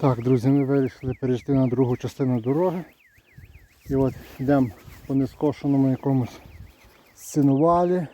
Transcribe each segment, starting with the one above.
Так, друзі, ми вирішили перейти на другу частину дороги. І от йдемо по нескошеному якомусь синувалі.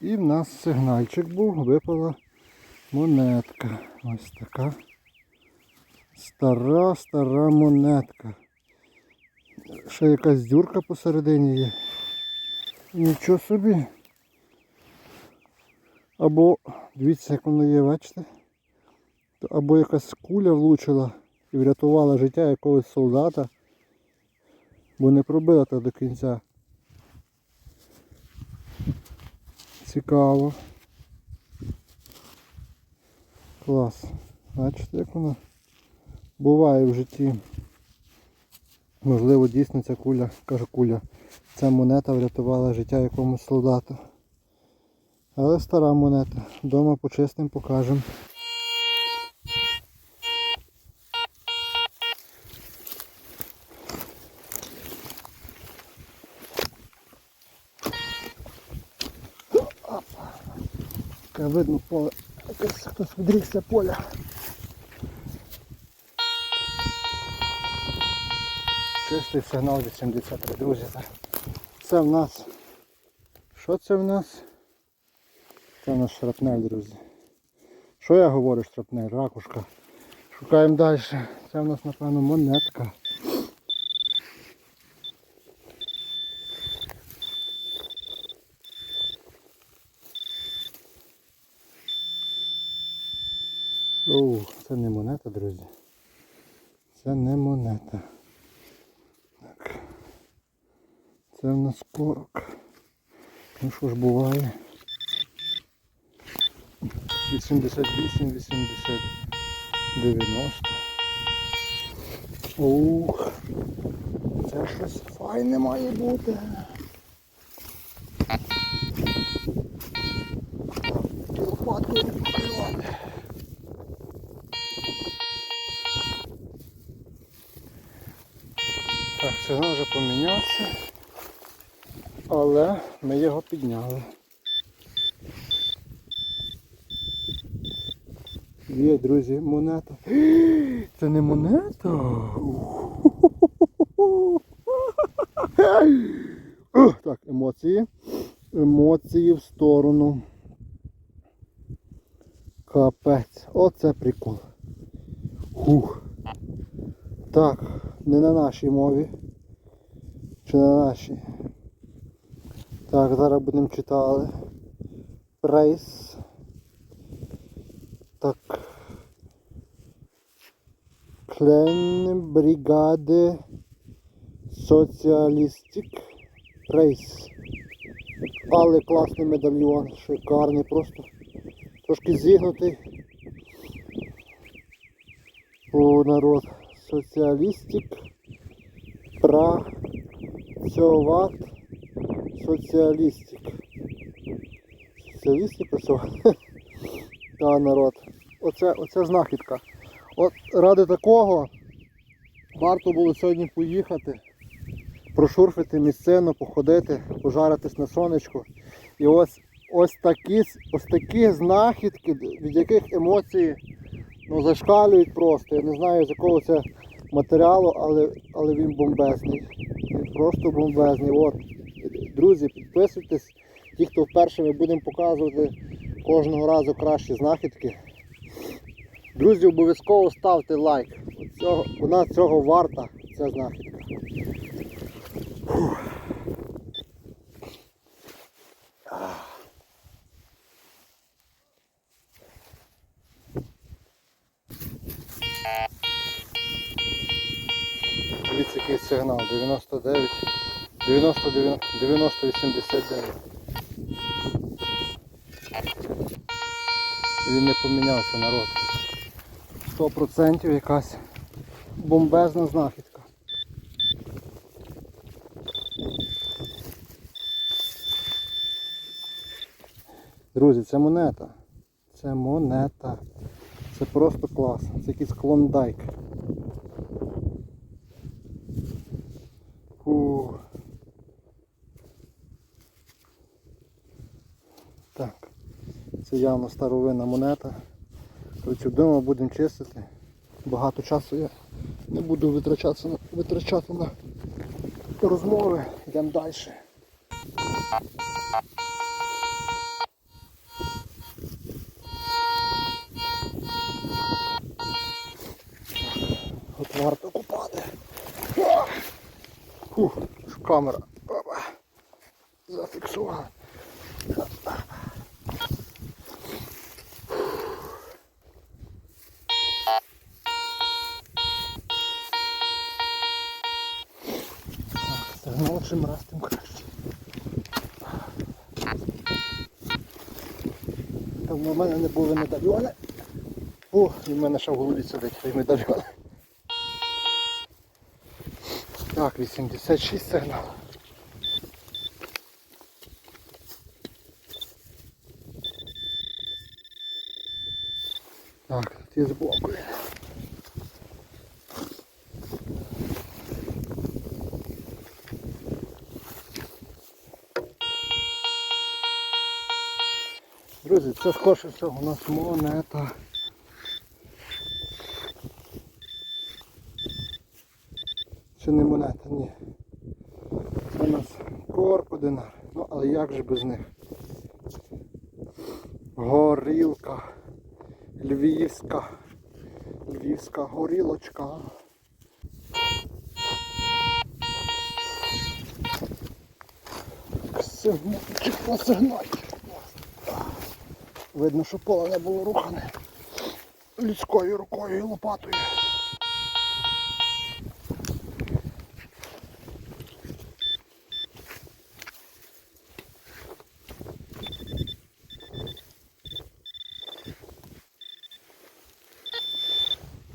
І в нас сигнальчик був, випала монетка. Ось така. Стара, стара монетка. Ще якась дюрка посередині є. Нічого собі. Або, дивіться, як воно є, бачите? Або якась куля влучила і врятувала життя якогось солдата, бо не пробила так до кінця. Цікаво. Клас. Бачите, як воно буває в житті. Можливо, дійсно ця куля, кажу куля, ця монета врятувала життя якомусь солдату. Але стара монета. Дома почистим покажемо. Видно поле. Хтось відрікся поля. Чистий сигнал 83, друзі. Це в нас. Що це в нас? Це в нас шрапнель, друзі. Що я говорю, шрапнель? Ракушка. Шукаємо далі. Це в нас, напевно, монетка. Оу, це не монета, друзі. Це не монета. Так. Це в нас корок. Ну що ж буває? 88, 80, 90. Ух, це щось файне має бути. Лопаткою не покривати. Так, сигнал вже помінявся, але ми його підняли. Є, друзі, монета. Це не монета. Так, емоції. Емоції в сторону. Капець. Оце прикол. Хух. Так, не на нашій мові. Нашій? Так, зараз будемо читати. Прайс. Так. Клен бригади соціалістик рейс. Але класний медальйон, шикарний просто. Трошки зігнутий. О, народ. Соціалістик. Працюват. Соціалістик. Соціалістик працювати. Та народ. Оце, оце знахідка. От ради такого варто було сьогодні поїхати, прошурфити місцину, походити, пожаритись на сонечку. І ось ось такі, ось такі знахідки, від яких емоції ну, зашкалюють просто. Я не знаю з якого це матеріалу, але, але він бомбезний. Просто бомбезні. От. Друзі, підписуйтесь. Ті, хто вперше ми будемо показувати кожного разу кращі знахідки. Друзі, обов'язково ставте лайк. Цього, вона цього варта, ця знахідка. Фух. Дивіться, який сигнал. 99, 90, 90, 89. Він не помінявся народ. 100% якась бомбезна знахідка. Друзі, це монета. Це монета. Це просто клас. Це якийсь клондайк. Це явно старовинна монета. Коротше, вдома будемо чистити. Багато часу я не буду витрачатися на, витрачати на розмови. Йдемо далі. От варто купати. Фух, камера зафіксувала. Мене не були медальйони. О, і в мене ще в голові сидить той медальйон. Так, 86 сигнал. Так, тут є збоку. Друзі, це скорше всього у нас монета. Чи не монета, ні. Це у нас корподинар. Ну, але як же без них? Горілка. Львівська. Львівська горілочка. Сигнальчик на сигнальчик. Видно, що поле не було рухане людською рукою і лопатою.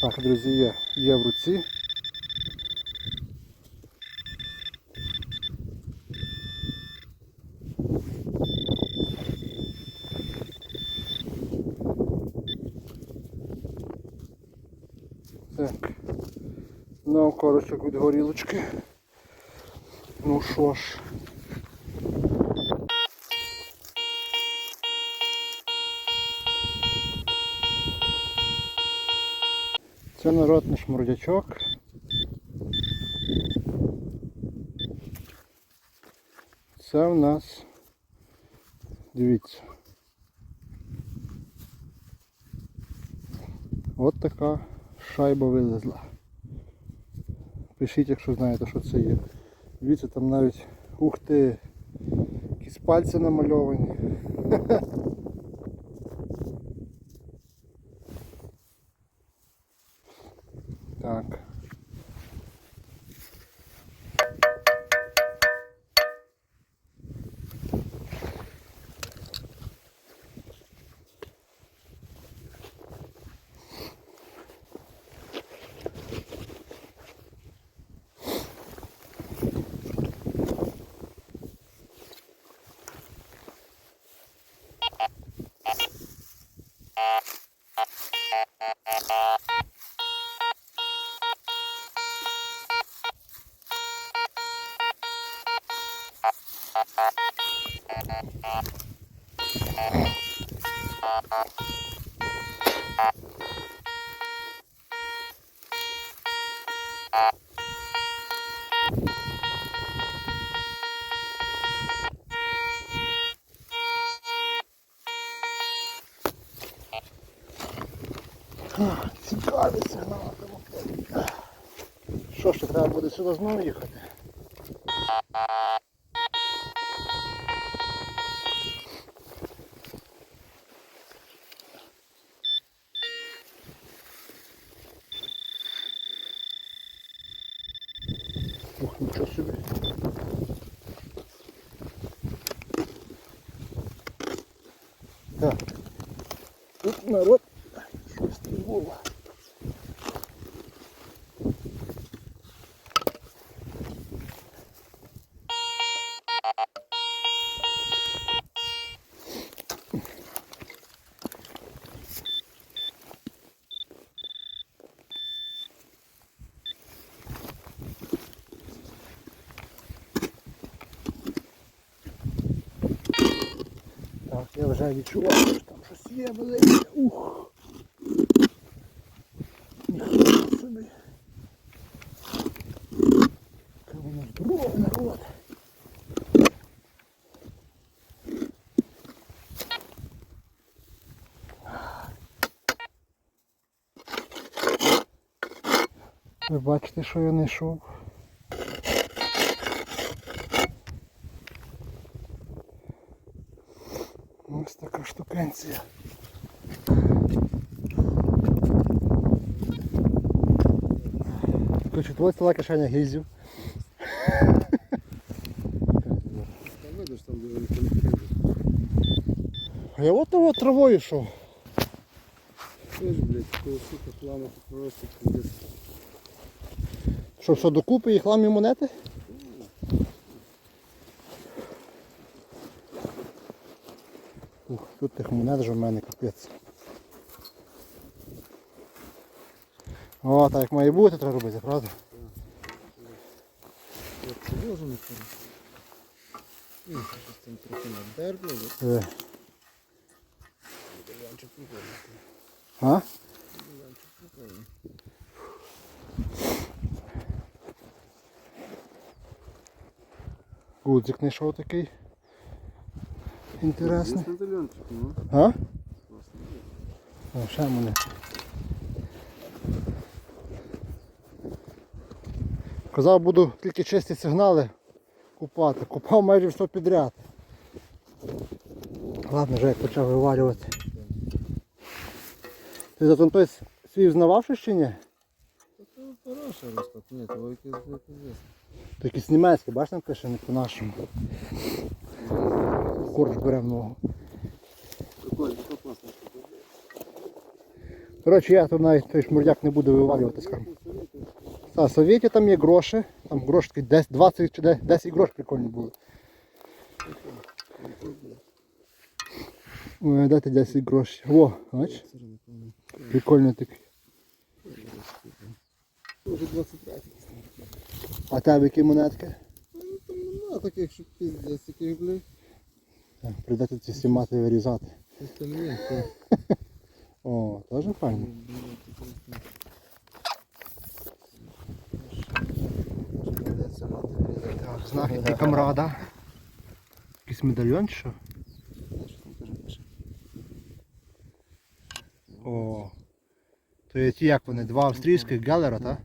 Так, друзі, є, є в руці. Так. Корочок від горілочки. Ну що ж. Це народний шмурдячок. Це в нас, дивіться. От така шайба вилезла. Пишіть, якщо знаєте, що це є. Дивіться, там навіть, ух ти, якісь пальці намальовані. Так. Цікавий сигнал. Що ж, треба буде сюди знову їхати? Ух, нічого собі. Так. Тут народ вже відчуваю, що там щось є велике. Ух! Ніхто собі. Це воно здорове народ. Ви бачите, що я не йшов. Така штукенція. Короче, твоя ціла кишеня гільзів. А я от того травою йшов. Ж, блядь, такого сука хлама просто пиздец. Що, все докупи і хламі монети? Тут тих монет вже в мене капець. О, так як має бути, треба робити, правда? Як це ложено, коротше. Ну, щось там. А? Гудзик знайшов такий. Ну. А? О, ще мене. Казав, буду тільки чисті сигнали купати. Купав майже все підряд. Ладно, вже як почав виварювати. Ти за той свій взнавав щось чи ні? Та то хороший розклад. Ні, то якийсь. То якийсь німецький, бачиш там пише не по-нашому. Корч бере в ногу. Прикольно. Коротше, я тут навіть той шмурдяк не буду вивалювати скажімо. Та, Совєті там є гроші, там гроші такі 10, 20 чи 10 10 грош прикольні були. Ой, дайте 10 грошей. Во, бач, прикольний такий. Уже 23 А тебе які монетки? Ну там нема таких, що пиздец, таких, блядь. Так, Придеться ці всі мати вирізати. О, теж файно. Так, знахідки камрада. Якийсь медальйон чи що? О. То є ті як вони, два австрійських гелера, так?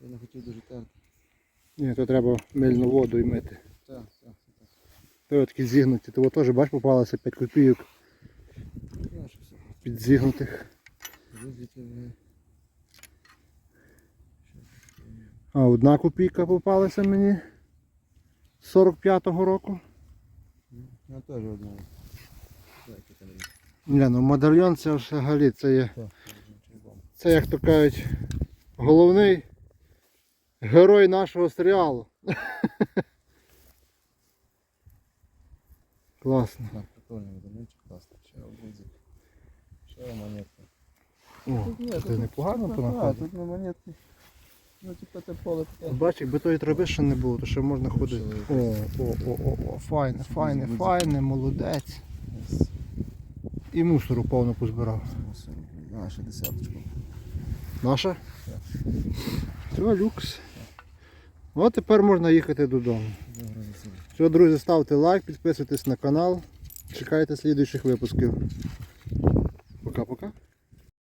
Я не хотів дуже терти. Ні, то треба мильну воду і мити. Так, так, так. То такі зігнуті, того теж бач попалося 5 копійок Краще все. під зігнутих. Визвіти мене. А одна копійка попалася мені з 45-го року. Я теж одна. Ні, ну медальйон це взагалі це є. Це як то кажуть, головний герой нашого серіалу. Класно. Так, прикольний медальончик, класно. Ще обудзик. Ще монетка. О, це непогано Так, понаходив. тут на монетки. Ну, типу, це поле таке. Бач, якби тої трави ще не було, то ще можна ходити. О, о, о, о, о, файне, файне, файне, молодець. І мусору повно позбирав. А, ще десяточку. Наша? Це люкс. От тепер можна їхати додому. Все, друзі, ставте лайк, підписуйтесь на канал. Чекайте слідуючих випусків.